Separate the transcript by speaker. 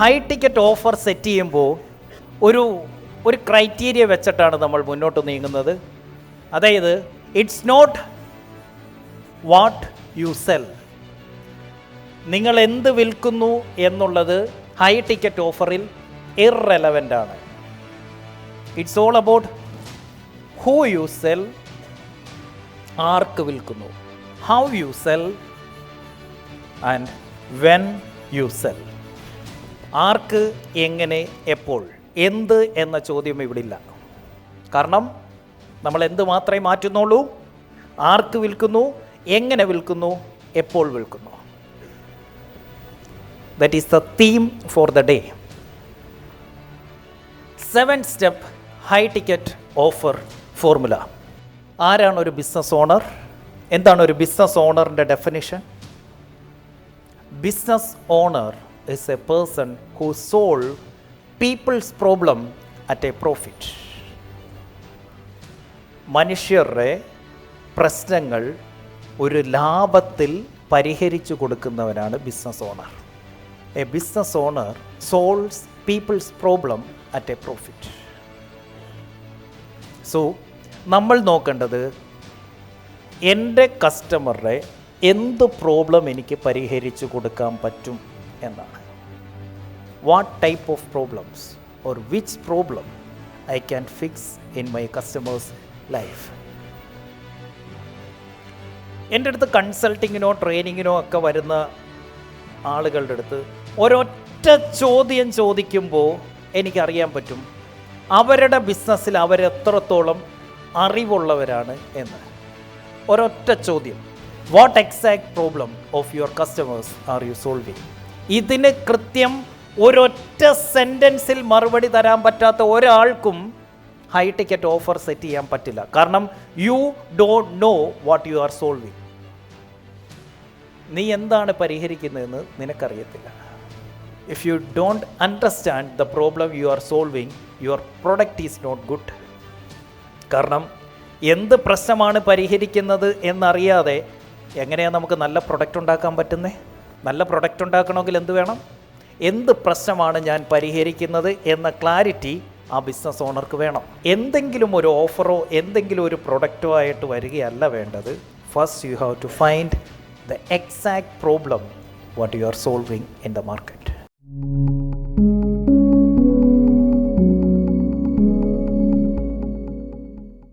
Speaker 1: High ticket offer set ചെയ്യുമ്പോൾ ഒരു ഒരു ക്രൈറ്റീരിയ വെച്ചിട്ടാണ് നമ്മൾ മുന്നോട്ട് നീങ്ങുന്നത്. അതായത് it's not what you sell നിങ്ങൾ എന്ത് വിൽക്കുന്നു എന്നുള്ളത് ഹൈ ടിക്കറ്റ് ഓഫറിൽ ഇറലവന്റ് ആണ്. It's all about who you sell ആർക്ക് വിൽക്കുന്നു. How you sell and when you sell ആർക്ക് എങ്ങനെ എപ്പോൾ എന്ത് എന്ന ചോദ്യം ഇവിടെ ഇല്ല കാരണം നമ്മൾ എന്ത് മാത്രമേ മാറ്റുന്നുള്ളൂ? ആർക്ക് വിൽക്കുന്നു എങ്ങനെ വിൽക്കുന്നു എപ്പോൾ വിൽക്കുന്നു. That is the theme for the day seven step high ticket offer formula ആരാണ് ഒരു ബിസിനസ് ഓണർ എന്താണ് ഒരു business ഓണറിന്റെ definition business owner is a person who solve people's problem at a profit മനുഷ്യരുടെ പ്രശ്നങ്ങൾ ഒരു ലാഭത്തിൽ പരിഹരിച്ചു കൊടുക്കുന്നവനാണ് business owner a business owner solves people's problem at a profit so നമ്മൾ നോക്കേണ്ടത് എന്റെ കസ്റ്റമറുടെ എന്ത് പ്രോബ്ലം എനിക്ക് പരിഹരിച്ചു കൊടുക്കാൻ പറ്റും? എന്നാണ് what type of problems or which problem I can fix in my customers life എന്റെ അടുത്ത് കൺസൾട്ടിങ്ങിനോ ട്രെയിനിങ്ങിനോ ഒക്കെ വരുന്ന ആളുകളുടെ അടുത്ത് ഒരൊറ്റ ചോദ്യം ചോദിക്കുമ്പോൾ എനിക്കറിയാൻ പറ്റും അവരുടെ ബിസിനസ്സിൽ അവരെത്രത്തോളം അറിവുള്ളവരാണ് എന്ന്. ഒരൊറ്റ ചോദ്യം. What exact problem of your customers are you solving ഇതിന് കൃത്യം ഒരൊറ്റ സെന്റൻസിൽ മറുപടി തരാൻ പറ്റാത്ത ഒരാൾക്കും ഹൈ ടിക്കറ്റ് ഓഫർ സെറ്റ് ചെയ്യാൻ പറ്റില്ല. കാരണം you don't know what you are solving നീ എന്താണ് പരിഹരിക്കുന്നതെന്ന് നിനക്കറിയത്തില്ല. If you don't understand the problem you are solving your product is not good കാരണം എന്ത് പ്രശ്നമാണ് പരിഹരിക്കുന്നത് എന്നറിയാതെ എങ്ങനെയാണ് നമുക്ക് നല്ല പ്രൊഡക്റ്റ് ഉണ്ടാക്കാൻ പറ്റുന്നത് നല്ല പ്രൊഡക്റ്റ് ഉണ്ടാക്കണമെങ്കിൽ എന്ത് വേണം? എന്ത് പ്രശ്നമാണ് ഞാൻ പരിഹരിക്കുന്നത് എന്ന ക്ലാരിറ്റി ആ ബിസിനസ് ഓണർക്ക് വേണം. എന്തെങ്കിലും ഒരു ഓഫറോ എന്തെങ്കിലും ഒരു പ്രൊഡക്റ്റോ ആയിട്ട് വരികയല്ല വേണ്ടത്. First you have to find the exact problem what you are solving in the market